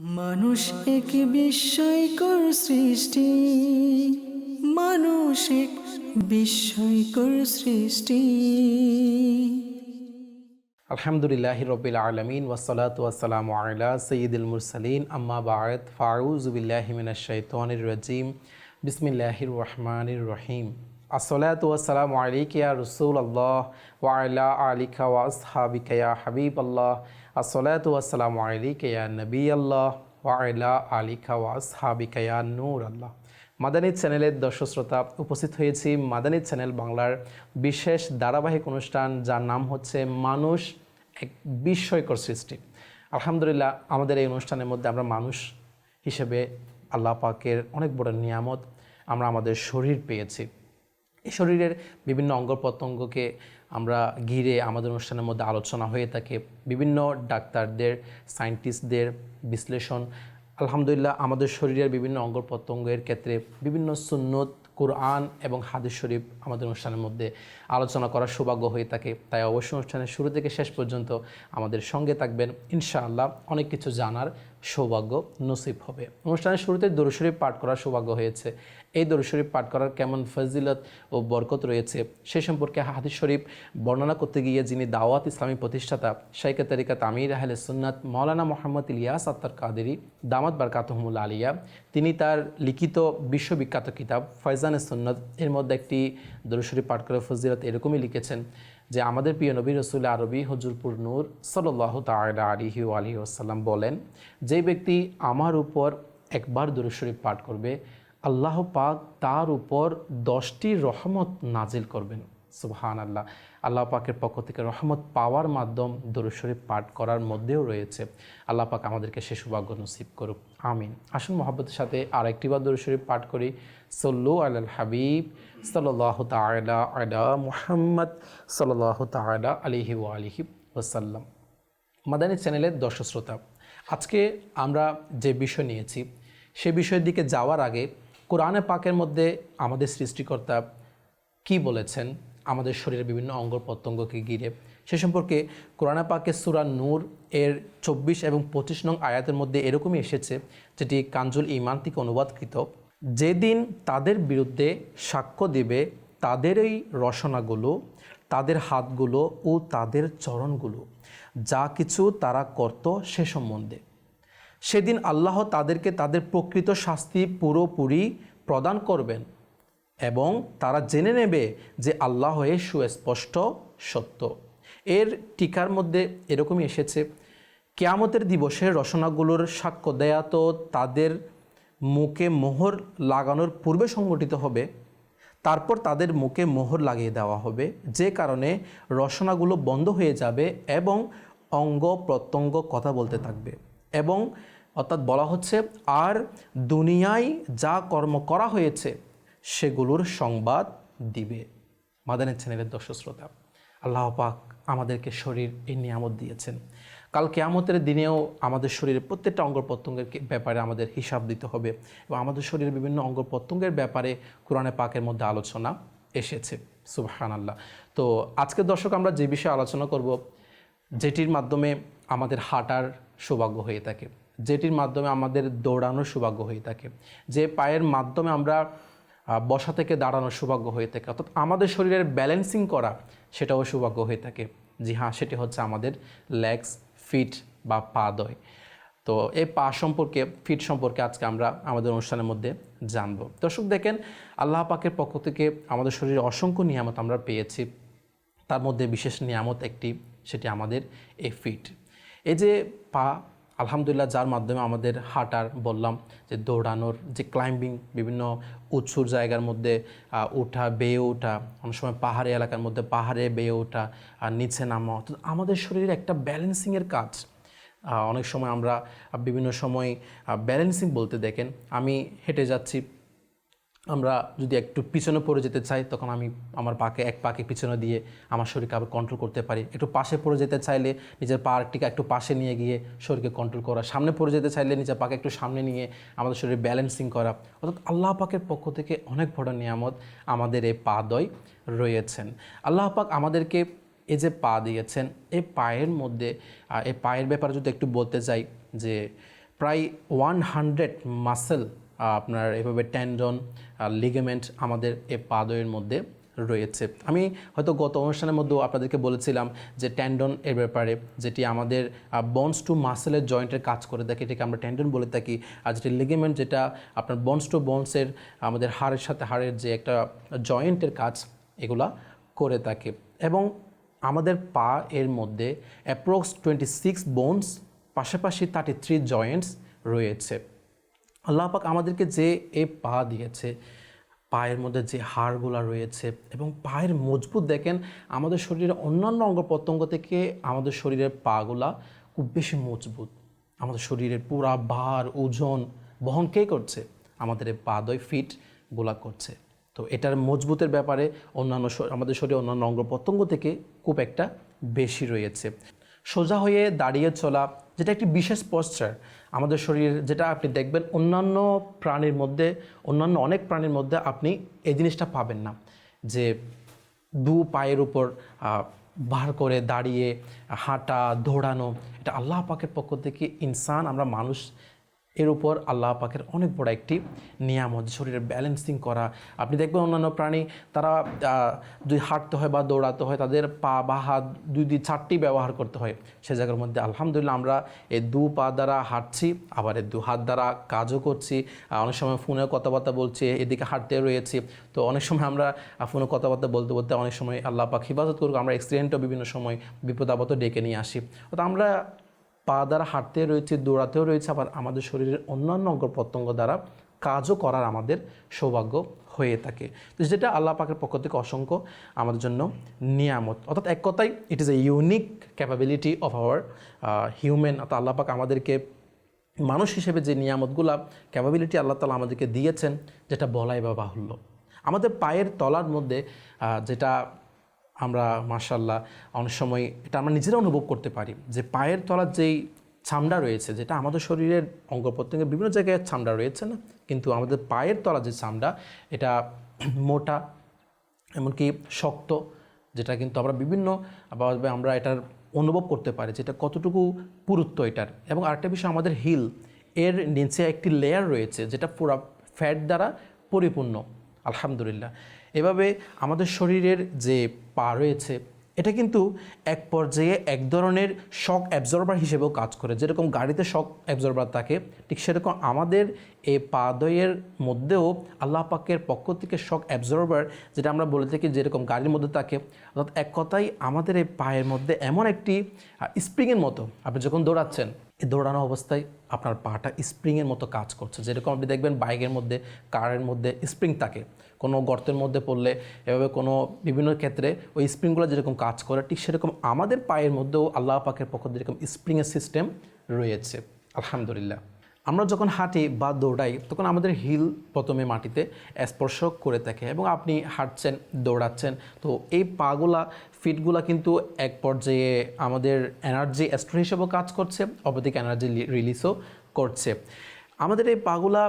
মানুষ এক বিস্ময়কর সৃষ্টি। মানুষ এক বিস্ময়কর সৃষ্টি। আলহামদুলিল্লাহ রবিল আলমিন ওসলাত ওয়াসালাম আলা সঈদুল মুরসালিন। আম্মা বায়ত ফাউজুবিল্লাহিমিনশাইতানির রাজিম। বিসমিল্লাহির রহমানির রহিম। আসসালাতু ওয়াসালামু আলাইকা ইয়া রাসূল আল্লাহ ওয়া আলা আলিকা ওয়া আসহাবিকা ইয়া হাবিব আল্লাহ আসসালাতু নবী আল্লাহ আল্লাহ মাদানী চ্যানেলের দর্শক শ্রোতা উপস্থিত হয়েছি মাদানী চ্যানেল বাংলার বিশেষ ধারাবাহিক অনুষ্ঠান যার নাম হচ্ছে মানুষ এক বিস্ময়কর সৃষ্টি। আলহামদুলিল্লাহ আমাদের এই অনুষ্ঠানের মধ্যে আমরা মানুষ হিসেবে আল্লাহ পাকের অনেক বড় নিয়ামত আমরা আমাদের শরীর পেয়েছি। এই শরীরের বিভিন্ন অঙ্গ প্রত্যঙ্গকে আমরা ঘিরে আমাদের অনুষ্ঠানের মধ্যে আলোচনা হয়ে থাকে বিভিন্ন ডাক্তারদের, সায়েন্টিস্টদের বিশ্লেষণ। আলহামদুলিল্লাহ, আমাদের শরীরের বিভিন্ন অঙ্গ প্রত্যঙ্গের ক্ষেত্রে বিভিন্ন সুন্নত, কোরআন এবং হাদিস শরীফ আমাদের অনুষ্ঠানের মধ্যে আলোচনা করার সৌভাগ্য হয়ে থাকে। তাই অবশ্যই অনুষ্ঠানের শুরু থেকে শেষ পর্যন্ত আমাদের সঙ্গে থাকবেন। ইনশাআল্লাহ অনেক কিছু জানার সৌভাগ্য নসিব হবে। অনুষ্ঠানের শুরুতে দরুশরীফ পাঠ করার সৌভাগ্য হয়েছে। এই দরুশরীফ পাঠ করার কেমন ফজিলত ও বরকত রয়েছে সে সম্পর্কে হাদিস শরীফ বর্ণনা করতে গিয়ে যিনি দাওয়াত ইসলামী প্রতিষ্ঠাতা শাইকা তারিকা তামির আহলে সুন্নাত মৌলানা মোহাম্মদ ইলিয়াস আত্তার কাদেরি, দামাত বারকাতহমুল আলিয়া, তিনি তার লিখিত বিশ্ববিখ্যাত কিতাব ফয়জান সুন্নত, এর মধ্যে একটি দরুশরীফ পাঠ করে ফজিলত এরকমই লিখেছেন যে, আমাদের প্রিয় নবী রসুল আরবি হজুরপুর নূর সাল্লাহ তালা আলিহি আলহি আসাল্লাম বলেন, যে ব্যক্তি আমার উপর একবার দরুশরীফ পাঠ করবে আল্লাহ পাক তার উপর দশটি রহমত নাজিল করবেন। সুবহান আল্লাহ আল্লাহ পাকের পক্ষ থেকে রহমত পাওয়ার মাধ্যম দরুশরীফ পাঠ করার মধ্যেও রয়েছে। আল্লাহ পাক আমাদেরকে সে সৌভাগ্য নসিব করুক। আমিন। আসুন মোহাম্মতের সাথে আর একটিবার দরুশরীফ পাঠ করি। সল্লু আল হাবিব সাল্লাহ তালা আলা মুহাম্মদ সাল্লাহ তালা আলিহি ও আলিহি ওসাল্লাম মাদানী চ্যানেলের দর্শক শ্রোতা, আজকে আমরা যে বিষয় নিয়েছি, সে বিষয়ের দিকে যাওয়ার আগে কোরআনে পাকের মধ্যে আমাদের সৃষ্টিকর্তা কি বলেছেন? আমাদের শরীরের বিভিন্ন অঙ্গ প্রত্যঙ্গকে ঘিরে। সে সম্পর্কে কোরআনে পাকের সুরা নূর এর চব্বিশ এবং পঁচিশ নং আয়াতের মধ্যে এরকমই এসেছে, যেটি কাঞ্জুল ইমান থেকে অনুবাদকৃত, যেদিন তাদের বিরুদ্ধে সাক্ষ্য দেবে তাদের এই রসনাগুলো, তাদের হাতগুলো ও তাদের চরণগুলো, যা কিছু তারা করত সে সম্বন্ধে। সেদিন আল্লাহ তাদেরকে তাদের প্রকৃত শাস্তি পুরোপুরি প্রদান করবেন এবং তারা জেনে নেবে যে আল্লাহ হয়ে সুস্পষ্ট সত্য। এর টিকার মধ্যে এরকমই এসেছে, কেয়ামতের দিবসে রসনাগুলোর সাক্ষ্য দেয়া তো তাদের মুখে মোহর লাগানোর পূর্বে সংগঠিত হবে, তারপর তাদের মুখে মোহর লাগিয়ে দেওয়া হবে, যে কারণে রসনাগুলো বন্ধ হয়ে যাবে এবং অঙ্গ প্রত্যঙ্গ কথা বলতে থাকবে। এবং অর্থাৎ বলা হচ্ছে, আর দুনিয়ায় যা কর্ম করা হয়েছে, সেগুলোর সংবাদ দিবে। মাদানের চ্যানেলের দর্শক শ্রোতা, আল্লাহ পাক আমাদেরকে শরীর এই নিয়ামত দিয়েছেন। কাল কেয়ামতের দিনেও আমাদের শরীরের প্রত্যেকটা অঙ্গ প্রত্যঙ্গের ব্যাপারে আমাদের হিসাব দিতে হবে এবং আমাদের শরীরের বিভিন্ন অঙ্গ প্রত্যঙ্গের ব্যাপারে কোরআনে পাকের মধ্যে আলোচনা এসেছে। সুবহান আল্লাহ তো আজকের দর্শক আমরা যে বিষয়ে আলোচনা করব, যেটির মাধ্যমে আমাদের হাঁটার সৌভাগ্য হয়ে থাকে। যেটির মাধ্যমে আমাদের দৌড়ানোর সৌভাগ্য হয়ে থাকে। যে পায়ের মাধ্যমে আমরা বসা থেকে দাঁড়ানোর সৌভাগ্য হয়ে থাকে। অর্থাৎ আমাদের শরীরের ব্যালেন্সিং করা, সেটাও সৌভাগ্য হয়ে থাকে। জি হ্যাঁ সেটি হচ্ছে আমাদের লেগস ফিট বা পা দয়। তো এই পা সম্পর্কে ফিট সম্পর্কে আজকে আমরা আমাদের অনুষ্ঠানের মধ্যে জানব। দর্শক, দেখেন, আল্লাহ পাকের পক্ষ থেকে আমাদের শরীরে অসংখ্য নিয়ামত আমরা পেয়েছি। তার মধ্যে বিশেষ নিয়ামত একটি, সেটি আমাদের এই ফিট এই যে পা, আলহামদুলিল্লাহ যার মাধ্যমে আমাদের হাঁটার বললাম যে দৌড়ানোর যে ক্লাইম্বিং বিভিন্ন উৎসুর জায়গার মধ্যে ওঠা বেয়ে ওঠা, অনেক সময় পাহাড়ি এলাকার মধ্যে পাহাড়ে বেয়ে ওঠা, আর নিচে নামা, অর্থাৎ আমাদের শরীরে একটা ব্যালেন্সিংয়ের কাজ। অনেক সময় আমরা বিভিন্ন সময় ব্যালেন্সিং বলতে দেখেন, আমি হেঁটে যাচ্ছি আমরা যদি একটু পিছনে পড়ে যেতে চাই, তখন আমি আমার পাকে, এক পাকে পিছনে দিয়ে আমার শরীরকে আবার কন্ট্রোল করতে পারি। একটু পাশে পড়ে যেতে চাইলে নিজের পাটিকে একটু পাশে নিয়ে গিয়ে শরীরকে কন্ট্রোল করা। সামনে পড়ে যেতে চাইলে নিজের পাকে একটু সামনে নিয়ে আমাদের শরীরে ব্যালেন্সিং করা। অর্থাৎ আল্লাহ পাকের পক্ষ থেকে অনেক বড় নিয়ামত আমাদের এই পাদয় রয়েছেন। আল্লাহ পাক আমাদেরকে এই যে পা দিয়েছেন, এই পায়ের মধ্যে এই পায়ের ব্যাপারে যদি একটু বলতে চাই যে, প্রায় ওয়ান হান্ড্রেড মাসেল আপনার এভাবে ট্যান্ডন লিগামেন্ট আমাদের এই পাদয়ের মধ্যে রয়েছে। আমি হয়তো গত অনুষ্ঠানের মধ্যেও আপনাদেরকে বলেছিলাম যে ট্যান্ডন এর ব্যাপারে যেটি আমাদের বনস টু মাসেলের জয়েন্টের কাজ করে থাকে, এটাকে আমরা ট্যান্ডন বলে থাকি। আর যেটি লিগামেন্ট যেটা আপনার বন্স টু বনসের আমাদের হাড়ের সাথে, হাড়ের যে একটা জয়েন্টের কাজ, এগুলা করে থাকে। এবং আমাদের পা এর মধ্যে অ্যাপ্রক্স টোয়েন্টি সিক্স বোনস পাশাপাশি থার্টি থ্রি জয়েন্টস রয়েছে। আল্লাহ পাক আমাদেরকে যে এ পা দিয়েছে, পায়ের মধ্যে যে হাড়গুলা রয়েছে এবং পায়ের মজবুত দেখেন, আমাদের শরীরের অন্যান্য অঙ্গ প্রত্যঙ্গ থেকে আমাদের শরীরের পাগুলা খুব বেশি মজবুত। আমাদের শরীরের পুরা ভার, ওজন বহন কে করছে? আমাদের এই পাদয় ফিটগুলা করছে। তো এটার মজবুতের ব্যাপারে অন্যান্য আমাদের শরীরে অন্যান্য অঙ্গ প্রত্যঙ্গ থেকে খুব একটা বেশি রয়েছে। সোজা হয়ে দাঁড়িয়ে চলা যেটা একটি বিশেষ পশ্চার আমাদের শরীর যেটা আপনি দেখবেন অন্যান্য প্রাণীর মধ্যে, অন্যান্য অনেক প্রাণীর মধ্যে আপনি এই জিনিসটা পাবেন না। যে দু পায়ের উপর বার করে দাঁড়িয়ে হাঁটা, দৌড়ানো, এটা আল্লাহ পাকের পক্ষ থেকে ইনসান, আমরা মানুষ এর উপর আল্লাহ পাকের অনেক বড় একটি নিয়ামত, শরীরের ব্যালেন্সিং করা। আপনি দেখবেন অন্যান্য প্রাণী, তারা দুই হাঁটতে হয় বা দৌড়াতে হয়, তাদের পা বা হাত দুই দুই চারটি ব্যবহার করতে হয়। সে জায়গার মধ্যে আলহামদুলিল্লাহ আমরা এই দু পা দ্বারা হাঁটছি, আবার এই দু হাত দ্বারা কাজও করছি। অনেক সময় ফোনে কথাবার্তা বলছি, এদিকে হাঁটতে রয়েছি। তো অনেক সময় আমরা ফোনে কথাবার্তা বলতে বলতে অনেক সময় আল্লাহ পাক হিফাজত করুক, আমরা অ্যাক্সিডেন্টও বিভিন্ন সময় বিপদ আপদও ডেকে নিয়ে আসি। তো আমরা পা দ্বারা হাঁটতে রয়েছে, দৌড়াতেও রয়েছে, আবার আমাদের শরীরের অন্যান্য অঙ্গ প্রত্যঙ্গ দ্বারা কাজও করার আমাদের সৌভাগ্য হয়ে থাকে। তো যেটা আল্লাহ পাকের পক্ষ থেকে অসংখ্য আমাদের জন্য নিয়ামত। অর্থাৎ এক কথায় it is a unique capability of our human অর্থাৎ আল্লাহ পাক আমাদেরকে মানুষ হিসেবে যে নিয়ামতগুলা ক্যাপাবিলিটি আল্লাহ তালা আমাদেরকে দিয়েছেন, যেটা বলাই বা বাহুল্য। আমাদের পায়ের তলার মধ্যে যেটা আমরা মার্শাল্লাহ অনেক সময় এটা আমরা নিজেরা অনুভব করতে পারি যে পায়ের তলার যেই চামড়া রয়েছে, যেটা আমাদের শরীরের অঙ্গ প্রত্যঙ্গের বিভিন্ন জায়গায় চামড়া রয়েছে না? কিন্তু আমাদের পায়ের তলা যে চামড়া, এটা মোটা, এমনকি শক্ত, যেটা কিন্তু আমরা বিভিন্ন আমরা এটার অনুভব করতে পারি, যেটা কতটুকু পুরুত্ব এটার। এবং আরেকটা বিষয়, আমাদের হিল, এর নিচে একটি লেয়ার রয়েছে, যেটা পুরো ফ্যাট দ্বারা পরিপূর্ণ, আলহামদুলিল্লাহ। এভাবে আমাদের শরীরের যে পা রয়েছে, এটা কিন্তু এক পর্যায়ে এক ধরনের শক অ্যাবজর্বার হিসেবেও কাজ করে। যেরকম গাড়িতে শক অ্যাবজর্বার থাকে, ঠিক সেরকম আমাদের এই পাদয়ের মধ্যেও আল্লাহ পাকের পক্ষ থেকে শক অ্যাবজর্বার যেটা আমরা বলে থাকি যেরকম গাড়ির মধ্যে থাকে, অর্থাৎ এক কথাই আমাদের এই পায়ের মধ্যে এমন একটি স্প্রিংয়ের মতো, আপনি যখন দৌড়াচ্ছেন এই দৌড়ানো অবস্থায় আপনার পাটা স্প্রিংয়ের মতো কাজ করছে। যেরকম আপনি দেখবেন বাইকের মধ্যে, কারের মধ্যে স্প্রিং থাকে। কোনো গর্তের মধ্যে পড়লে এভাবে কোনো বিভিন্ন ক্ষেত্রে ওই স্প্রিংগুলো যেরকম কাজ করে, ঠিক সেরকম আমাদের পায়ের মধ্যেও আল্লাহ পাকের পক্ষ যেরকম স্প্রিংয়ের সিস্টেম রয়েছে। আলহামদুলিল্লাহ। আমরা যখন হাঁটি বা দৌড়াই, তখন আমাদের হিল প্রথমে মাটিতে স্পর্শ করে থাকে এবং আপনি হাঁটছেন, দৌড়াচ্ছেন। তো এই পাগুলা, ফিটগুলা কিন্তু এক পর্যায়ে আমাদের এনার্জি স্টোর হিসেবেও কাজ করছে অপরদিকে এনার্জি রিলিজও করছে। আমাদের এই পাগুলা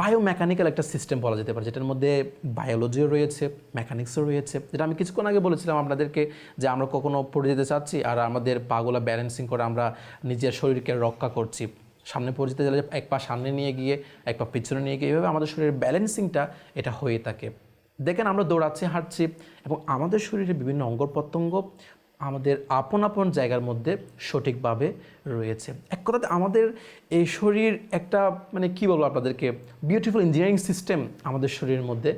বায়োমেকানিক্যাল একটা সিস্টেম বলা যেতে পারে, যেটার মধ্যে বায়োলজিও রয়েছে, মেকানিক্সও রয়েছে। যেটা আমি কিছুক্ষণ আগে বলেছিলাম আপনাদেরকে যে আমরা কখনো পড়ে যেতে চাচ্ছি আর আমাদের পাগুলা ব্যালেন্সিং করে আমরা নিজের শরীরকে রক্ষা করছি। সামনে পড়ে যেতে গেলে এক পা সামনে নিয়ে গিয়ে, এক পা পিছনে নিয়ে গিয়ে, এভাবে আমাদের শরীরের ব্যালেন্সিংটা এটা হয়ে থাকে। দেখেন আমরা দৌড়াচ্ছি, হাঁটছি এবং আমাদের শরীরে বিভিন্ন অঙ্গ প্রত্যঙ্গ আমাদের আপন আপন জায়গার মধ্যে সঠিকভাবে রয়েছে। এক কথাতে আমাদের এই শরীর একটা মানে কি বলব আপনাদেরকে বিউটিফুল ইঞ্জিনিয়ারিং সিস্টেম আমাদের শরীরের মধ্যে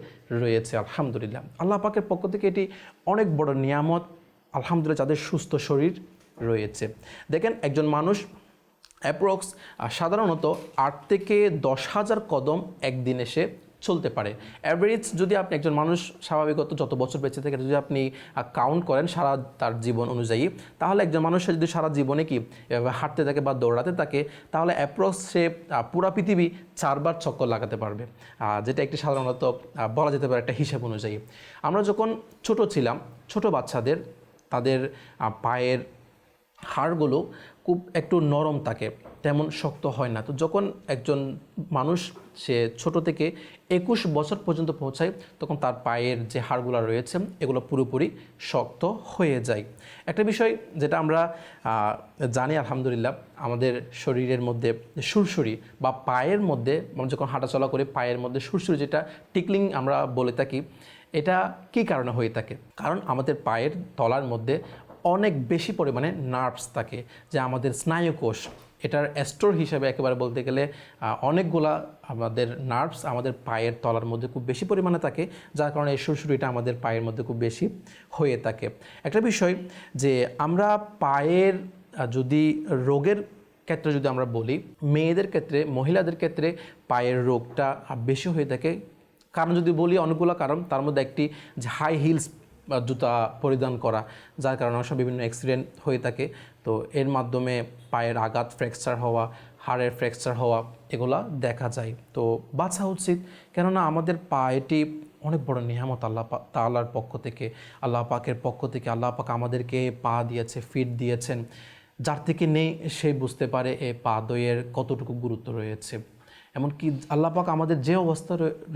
রয়েছে, আলহামদুলিল্লাহ। আল্লাহ পাকের পক্ষ থেকে এটি অনেক বড় নিয়ামত, আলহামদুলিল্লাহ, যাদের সুস্থ শরীর রয়েছে। দেখেন একজন মানুষ অ্যাপ্রক্স সাধারণত আট থেকে দশ হাজার কদম একদিন এসে চলতে পারে। অ্যাভারেজ যদি আপনি একজন মানুষ, স্বাভাবিকত যত বছর বেঁচে থাকে যদি আপনি কাউন্ট করেন সারা তার জীবন অনুযায়ী, তাহলে একজন মানুষের যদি সারা জীবনে কি হাঁটতে থাকে বা দৌড়াতে থাকে, তাহলে অ্যাপ্রক্স সে পুরা পৃথিবী চারবার চক্কর লাগাতে পারবে। যেটা একটি সাধারণত বলা যেতে পারে একটা হিসাব অনুযায়ী। আমরা যখন ছোট ছিলাম, ছোট বাচ্চাদের, তাদের পায়ের হাড়গুলো খুব একটু নরম থাকে, তেমন শক্ত হয় না। তো যখন একজন মানুষ, সে ছোট থেকে একুশ বছর পর্যন্ত পৌঁছায়, তখন তার পায়ের যে হাড়গুলো রয়েছে, এগুলো পুরোপুরি শক্ত হয়ে যায়। একটা বিষয় যেটা আমরা জানি আলহামদুলিল্লাহ, আমাদের শরীরের মধ্যে সুরসুরি বা পায়ের মধ্যে আমরা যখন হাঁটাচলা করি, পায়ের মধ্যে সুরসুরি যেটা টিকলিং আমরা বলে থাকি, এটা কী কারণে হয়ে থাকে? কারণ আমাদের পায়ের তলার মধ্যে অনেক বেশি পরিমাণে নার্ভস থাকে, যা আমাদের স্নায়ুকোষ, এটার স্টোর হিসাবে একেবারে বলতে গেলে অনেকগুলা আমাদের নার্ভস আমাদের পায়ের তলার মধ্যে খুব বেশি পরিমাণে থাকে, যার কারণে এই সুরসুরিটা আমাদের পায়ের মধ্যে খুব বেশি হয়ে থাকে। একটা বিষয় যে আমরা পায়ের যদি রোগের ক্ষেত্রে যদি আমরা বলি, মেয়েদের ক্ষেত্রে, মহিলাদের ক্ষেত্রে পায়ের রোগটা বেশি হয়ে থাকে। কারণ যদি বলি অনেকগুলো কারণ, তার মধ্যে একটি যে হাই হিলস বা জুতা পরিধান করা, যার কারণে অনেক বিভিন্ন অ্যাক্সিডেন্ট হয়ে থাকে। তো এর মাধ্যমে পায়ের আঘাত ফ্র্যাকচার হওয়া, হাড়ের ফ্র্যাকচার হওয়া, এগুলা দেখা যায়। তো বাঁচা উচিত, কেননা আমাদের পায়েটি অনেক বড় নিয়ামত আল্লাহ পা তাল্লার পক্ষ থেকে। আল্লাহ পাকের পক্ষ থেকে আল্লাহ পাক আমাদেরকে পা দিয়েছে ফিট দিয়েছেন। যার থেকে নেই সে বুঝতে পারে এ পা দইয়ের কতটুকু গুরুত্ব রয়েছে। এমনকি আল্লাহ পাক আমাদের যে অবস্থা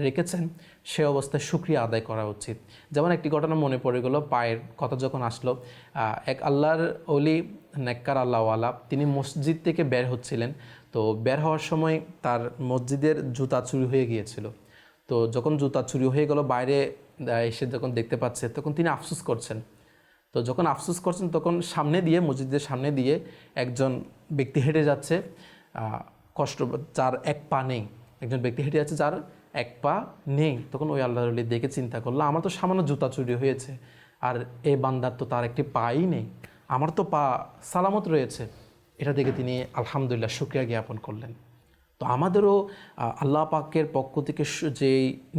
রেখেছেন, সে অবস্থায় সুক্রিয়া আদায় করা উচিত। যেমন একটি ঘটনা মনে পড়ে গেল, পায়ের কথা যখন আসলো এক আল্লাহর অলি নেককার আল্লাহওয়ালা, তিনি মসজিদ থেকে বের হচ্ছিলেন। তো বের হওয়ার সময় তার মসজিদের জুতা চুরি হয়ে গিয়েছিল। তো যখন জুতা চুরি হয়ে গেল, বাইরে এসে যখন দেখতে পাচ্ছে, তখন তিনি আফসুস করছেন। তো যখন আফসোস করছেন, তখন সামনে দিয়ে, মসজিদের সামনে দিয়ে একজন ব্যক্তি হেঁটে যাচ্ছে। কষ্ট যার এক পা নেই। একজন ব্যক্তি হেঁটে যাচ্ছে, যার এক পা নেই। তখন ওই আল্লাহ রলি দেখে চিন্তা করল, আমার তো সামান্য জুতা চুরি হয়েছে, আর এ বান্দার তো তার একটি পাই নেই। আমার তো পা সালামত রয়েছে। এটা দেখে তিনি আলহামদুলিল্লাহ শুক্রিয়া জ্ঞাপন করলেন। তো আমাদেরও আল্লাহ পাকের পক্ষ থেকে যে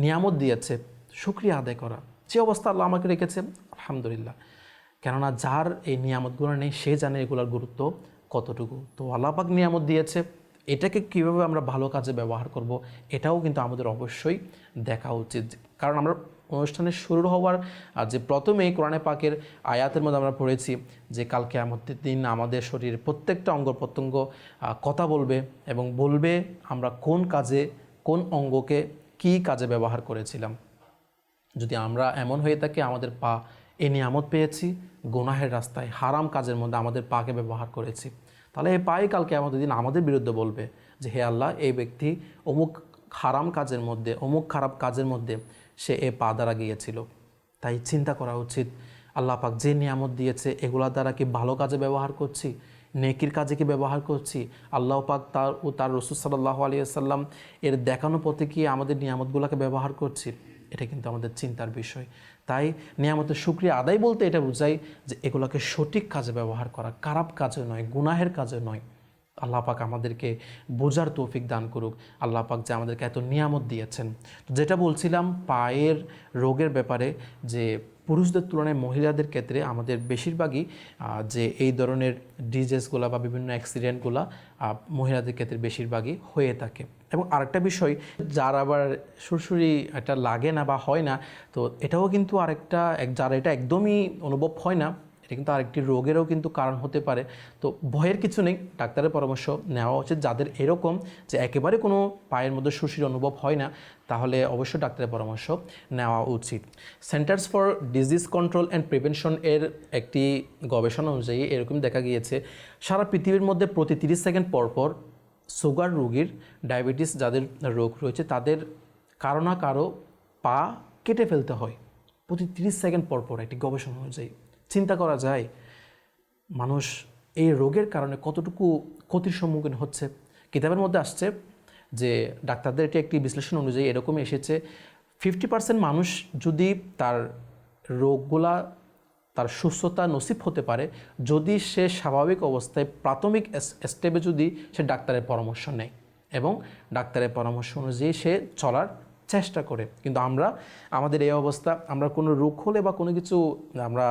নিয়ামত দিয়েছে, শুক্রিয়া আদায় করা। যে অবস্থা আল্লাহ আমাকে রেখেছে আলহামদুলিল্লাহ। কেননা যার এই নিয়ামতগুলো নেই, সে জানে এগুলোর গুরুত্ব কতটুকু। তো আল্লাহ পাক নিয়ামত দিয়েছে এটাকে কীভাবে আমরা ভালো কাজে ব্যবহার করব, এটাও কিন্তু আমাদের অবশ্যই দেখা উচিত। কারণ আমরা অনুষ্ঠানের শুরু হওয়ার যে প্রথমেই কোরআনে পাকের আয়াতের মধ্যে আমরা পড়েছি যে কালকে আমাদের দিন আমাদের শরীরের প্রত্যেকটা অঙ্গ প্রত্যঙ্গ কথা বলবে এবং বলবে আমরা কোন কাজে, কোন অঙ্গকে কী কাজে ব্যবহার করেছিলাম। যদি আমরা এমন হয়ে থাকি, আমাদের পা এ নিয়ামত পেয়েছি, গুনাহের রাস্তায় হারাম কাজের মধ্যে আমাদের পাকে ব্যবহার করেছি। তাহলে এই পাই কালকে আমাদের দিন আমাদের বিরুদ্ধে বলবে যে, হে আল্লাহ, এই ব্যক্তি অমুক হারাম কাজের মধ্যে, অমুক খারাপ কাজের মধ্যে সে এ পা দ্বারা গিয়েছিল। তাই চিন্তা করা উচিত, আল্লাহ পাক যে নিয়ামত দিয়েছে, এগুলা দ্বারা কি ভালো কাজে ব্যবহার করছি? নেকির কাজে কি ব্যবহার করছি? আল্লাহ পাক তার ও তার রসুল সাল্লাহ আলিয়াল্লাম এর দেখানো পথে কি আমাদের নিয়ামতগুলোকে ব্যবহার করছি? এটা কিন্তু আমাদের চিন্তার বিষয়। তাই নিয়ামতের সুক্রিয়া আদায় বলতে এটা বোঝায় যে এগুলোকে সঠিক কাজে ব্যবহার করা খারাপ কাজে নয়, গুনাহের কাজে নয়। আল্লাহ পাক আমাদেরকে বোঝার তৌফিক দান করুক। আল্লাহ পাক যে আমাদেরকে এত নিয়ামত দিয়েছেন। তো যেটা বলছিলাম পায়ের রোগের ব্যাপারে যে পুরুষদের তুলনায় মহিলাদের ক্ষেত্রে আমাদের বেশিরভাগই যে এই ধরনের ডিজেসগুলো বা বিভিন্ন অ্যাক্সিডেন্টগুলো মহিলাদের ক্ষেত্রে বেশিরভাগই হয়ে থাকে। এবং আরেকটা বিষয়, যার আবার সুরসুরি এটা লাগে না বা হয় না, তো এটাও কিন্তু আরেকটা যার এটা একদমই অনুভব হয় না, এটা কিন্তু আরেকটি রোগেরও কিন্তু কারণ হতে পারে। তো ভয়ের কিছু নেই, ডাক্তারের পরামর্শ নেওয়া উচিত। যাদের এরকম, যে একেবারে কোনো পায়ের মধ্যে সুশির অনুভব হয় না তাহলে অবশ্যই ডাক্তারের পরামর্শ নেওয়া উচিত। Centers for Disease Control and Prevention এর একটি গবেষণা অনুযায়ী এরকম দেখা গিয়েছে, সারা পৃথিবীর মধ্যে প্রতি তিরিশ সেকেন্ড পর পর সুগার রোগীর ডায়াবেটিস যাদের রোগ রয়েছে, তাদের কারও না কারও পা কেটে ফেলতে হয়। প্রতি তিরিশ সেকেন্ড পর পর একটি গবেষণা অনুযায়ী। চিন্তা করা যায়, মানুষ এই রোগের কারণে কতটুকু ক্ষতির সম্মুখীন হচ্ছে? কিতাবের মধ্যে আসছে যে ডাক্তারদের এটি একটি বিশ্লেষণ অনুযায়ী এরকমই এসেছে ফিফটি পার্সেন্ট মানুষ যদি তার রোগগুলা, তার সুস্থতা নসিব হতে পারে, যদি সে স্বাভাবিক অবস্থায় প্রাথমিক স্টেপে যদি সে ডাক্তারের পরামর্শ নেয় এবং ডাক্তারের পরামর্শ অনুযায়ী সে চলার চেষ্টা করে। কিন্তু আমরা, আমাদের এই অবস্থা, আমরা কোনো রোগ হলে বা কোনো কিছু, আমরা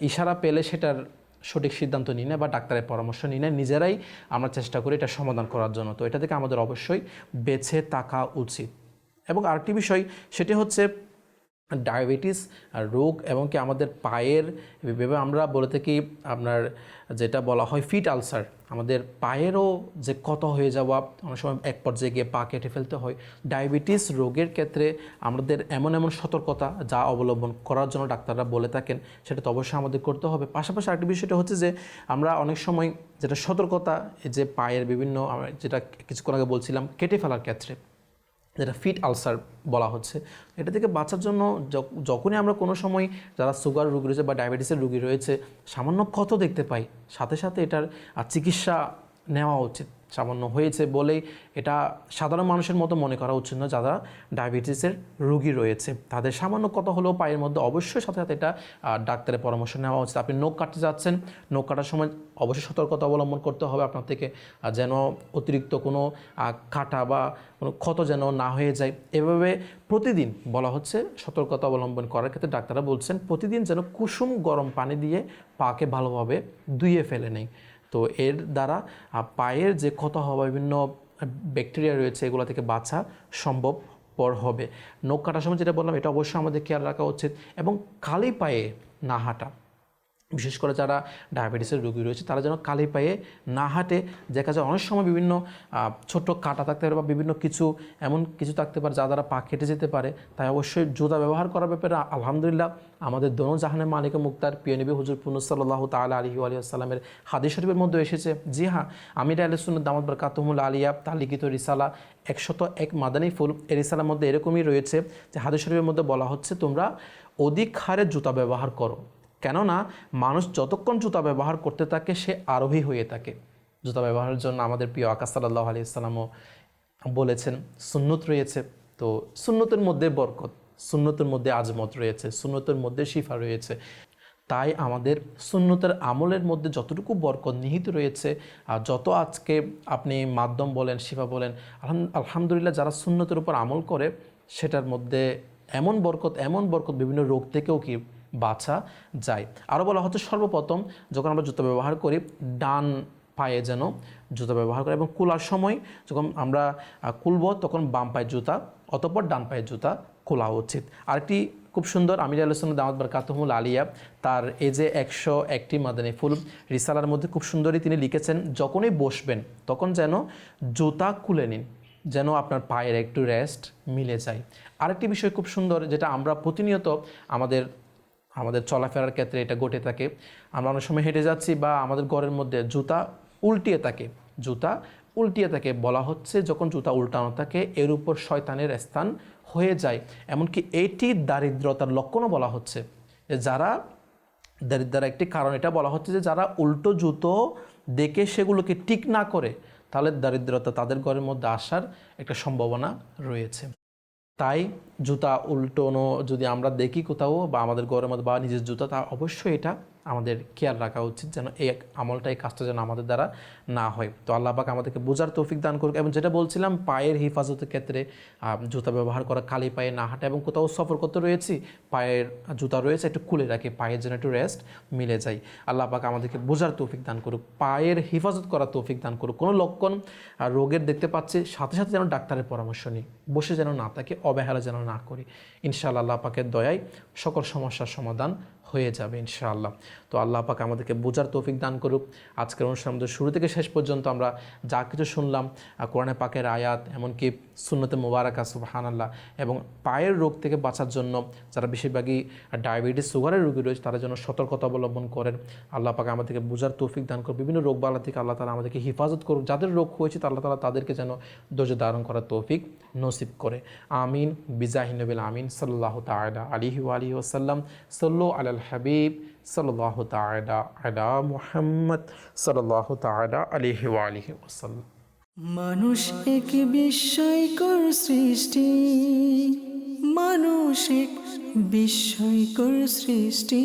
ইশারা পেলে সেটার সঠিক সিদ্ধান্ত নিই না বা ডাক্তারের পরামর্শ নিই না, নিজেরাই আমরা চেষ্টা করি এটা সমাধান করার জন্য। তো এটা থেকে আমাদের অবশ্যই বেছে থাকা উচিত। এবং আরেকটি বিষয়, সেটি হচ্ছে ডায়াবেটিস রোগ এবং কি আমাদের পায়ের এভাবে আমরা বলে থাকি আপনার যেটা বলা হয় ফিট আলসার। আমাদের পায়েরও যে কত হয়ে যাওয়া অনেক সময় এক পর্যায়ে গিয়ে পা কেটে ফেলতে হয়। ডায়াবেটিস রোগের ক্ষেত্রে আমাদের এমন এমন সতর্কতা যা অবলম্বন করার জন্য ডাক্তাররা বলে থাকেন, সেটা তো অবশ্যই আমাদের করতে হবে। পাশাপাশি আরেকটি বিষয়টা হচ্ছে যে, আমরা অনেক সময় যেটা সতর্কতা যে পায়ের বিভিন্ন যেটা কিছুক্ষণ আগে বলছিলাম, কেটে ফেলার ক্ষেত্রে। যেটা ফিট আলসার বলা হচ্ছে, এটা থেকে বাঁচার জন্য যখ- যখনই আমরা কোনো সময় যারা সুগার রোগী রয়েছে বা ডায়াবেটিসের রোগী রয়েছে, সামান্য ক্ষত দেখতে পাই, সাথে সাথে এটার চিকিৎসা নেওয়া উচিত। সামান্য হয়েছে বলেই এটা সাধারণ মানুষের মতো মনে করা উচিত না যারা ডায়াবেটিসের রোগী রয়েছে। তাদের সামান্য কত হলেও পায়ের মধ্যে অবশ্যই সাথে সাথে এটা ডাক্তারের পরামর্শ নেওয়া উচিত। আপনি নখ কাটতে যাচ্ছেন, নখ কাটার সময় অবশ্যই সতর্কতা অবলম্বন করতে হবে আপনার থেকে যেন অতিরিক্ত কোনো কাটা বা কোনো ক্ষত যেন না হয়ে যায়। এভাবে প্রতিদিন বলা হচ্ছে সতর্কতা অবলম্বন করার ক্ষেত্রে ডাক্তাররা বলছেন, প্রতিদিন যেন কুসুম গরম পানি দিয়ে পাকে ভালোভাবে ধুয়ে ফেলে নেই। তো এর দ্বারা পায়ের যে ক্ষত হওয়া বিভিন্ন ব্যাকটেরিয়া রয়েছে, এগুলো থেকে বাঁচা সম্ভব পর হবে। নখ কাটার সময় যেটা বললাম, এটা অবশ্যই আমাদের খেয়াল রাখা উচিত এবং খালি পায়ে না হাঁটা। বিশেষ করে যারা ডায়াবেটিসের রোগী রয়েছে, তারা যেন কালি পায়ে না হাঁটে। দেখা যায় অনেক সময় বিভিন্ন ছোট্ট কাটা থাকতে পারে বা বিভিন্ন কিছু, এমন কিছু থাকতে পারে যা দ্বারা পা কেটে যেতে পারে। তাই অবশ্যই জুতা ব্যবহার করার ব্যাপারে আলহামদুলিল্লাহ আমাদের দোনো জাহানের মালিক মুক্তার পিয়নবী হুজুর পুনুসাল্লাহ তালা আলী আলী আসসালামের হাদিস শরীফের মধ্যে এসেছে, জি হ্যাঁ আমির আলসুন দামাদ বরকাতমুল আলিয়া তা লিখিত রিসালা একশত এক মাদানী ফুল এই রিসালার মধ্যে এরকমই রয়েছে যে হাদিস শরীফের মধ্যে বলা হচ্ছে, তোমরা অধিক হারে জুতা ব্যবহার করো। কেননা মানুষ যতক্ষণ জুতা ব্যবহার করতে থাকে, সে আরোহী হয়ে থাকে। জুতা ব্যবহারের জন্য আমাদের প্রিয় আকাশ সাল্লাহ আলি ইসলামও বলেছেন, সুন্নত রয়েছে। তো সুন্নতের মধ্যে বরকত, সুন্নতের মধ্যে আজমত রয়েছে, সুন্নতের মধ্যে শিফা রয়েছে। তাই আমাদের সুন্নতের আমলের মধ্যে যতটুকু বরকত নিহিত রয়েছে, আর যত আজকে আপনি মাধ্যম বলেন, শিফা বলেন আলহামদুলিল্লাহ যারা সুন্নতের উপর আমল করে, সেটার মধ্যে এমন বরকত এমন বরকত বিভিন্ন রোগ থেকেও কি বাঁচা যায়। আরও বলা হচ্ছে সর্বপ্রথম যখন আমরা জুতো ব্যবহার করি, ডান পায়ে যেন জুতা ব্যবহার করে এবং কুলার সময় যখন আমরা কুলব তখন বাম পায়ের জুতা অতপর ডান পায়ের জুতা খোলা উচিত। আরেকটি খুব সুন্দর আমির আলোচনা দামাত বারকাতহুল আলিয়া, তার এই যে একশো একটি মাদানী ফুল রিসালার মধ্যে খুব সুন্দরই তিনি লিখেছেন, যখনই বসবেন তখন যেন জুতা খুলে নিন, যেন আপনার পায়ের একটু রেস্ট মিলে যায়। আরেকটি বিষয় খুব সুন্দর যেটা আমরা প্রতিনিয়ত আমাদের আমাদের চলাফেরার ক্ষেত্রে এটা ঘটে থাকে। আমরা অনেক সময় হেঁটে যাচ্ছি বা আমাদের ঘরের মধ্যে জুতা উল্টিয়ে থাকে। জুতা উল্টিয়ে থাকে বলা হচ্ছে যখন জুতা উল্টানো থাকে, এর উপর শয়তানের স্থান হয়ে যায়। এমনকি এটি দারিদ্রতার লক্ষণও বলা হচ্ছে। যে যারা দারিদ্রার একটি কারণ এটা বলা হচ্ছে যে যারা উল্টো জুতো দেখে সেগুলোকে ঠিক না করে, তাহলে দারিদ্রতা তাদের ঘরের মধ্যে আসার একটা সম্ভাবনা রয়েছে। তাই জুতা উল্টোনো যদি আমরা দেখি কোথাও বা আমাদের ঘরের মধ্যে বা নিজের জুতা, তা অবশ্যই এটা আমাদের খেয়াল রাখা উচিত যেন এই আমলটা, এই কাজটা যেন আমাদের দ্বারা না হয়। তো আল্লাহ পাক আমাদেরকে বোঝার তৌফিক দান করুক এবং যেটা বলছিলাম, পায়ের হেফাজতের ক্ষেত্রে জুতা ব্যবহার করা, খালি পায়ে না হাঁটা এবং কোথাও সফর করতে রয়েছি, পায়ের জুতা রয়েছে, একটু খুলে রাখি, পায়ের যেন একটু রেস্ট মিলে যায়। আল্লাহ পাক আমাদেরকে বোঝার তৌফিক দান করুক, পায়ের হেফাজত করার তৌফিক দান করুক। কোনো লক্ষণ রোগের দেখতে পাচ্ছি, সাথে সাথে যেন ডাক্তারের পরামর্শ নিই, বসে যেন না থাকে, অবহেলা যেন না করি। ইনশাআল্লাহ আল্লাহ পাকের দয়ায় সকল সমস্যার সমাধান হয়ে যাবে, ইনশাআল্লাহ। তো আল্লাহ পাক আমাদেরকে বোঝার তৌফিক দান করুক। আজকের অনুষ্ঠান আমাদের শুরু থেকে শেষ পর্যন্ত আমরা যা কিছু শুনলাম কোরআনে পাকের আয়াত, এমনকি সুন্নতে মুবারাকা সুবহান আল্লাহ এবং পায়ের রোগ থেকে বাঁচার জন্য যারা বেশিরভাগই ডায়াবেটিস, সুগারের রোগী রয়েছে তারা যেন সতর্কতা অবলম্বন করেন। আল্লাহ পাক আমাদেরকে বোঝার তৌফিক দান করুক। বিভিন্ন রোগ বালা থেকে আল্লাহ তালা আমাদেরকে হেফাজত করুক। যাদের রোগ হয়েছে আল্লাহ তালা তাদেরকে যেন ধৈর্য ধারণ করার তৌফিক নসিব করে। আমিন। বিজাহিনবিল আমিন সাল্লাহ তালা আলিহি আলী ওসাল্লাম সল্লু আল হাবিব সাল্লাহ তালা আলা মুহাম্মদ সাল্লাহ তালা আলিহি আলিহি ওসাল্লাম মানুষ এক বিস্ময়কর সৃষ্টি, মানুষ এক বিস্ময়কর সৃষ্টি।